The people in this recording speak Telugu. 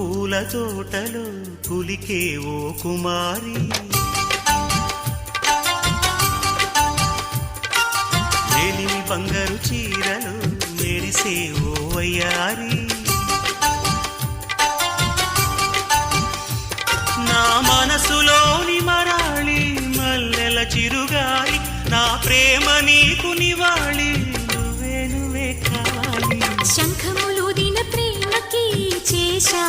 పూల తోటలో పులికే ఓ కుమారి. వేలిమి బంగారు చీరలు మెరిసే ఓ వయ్యారి. నా మనసులోని మరాళి మల్లెల చిరుగాలి నా ప్రేమ నీకు నివాళి.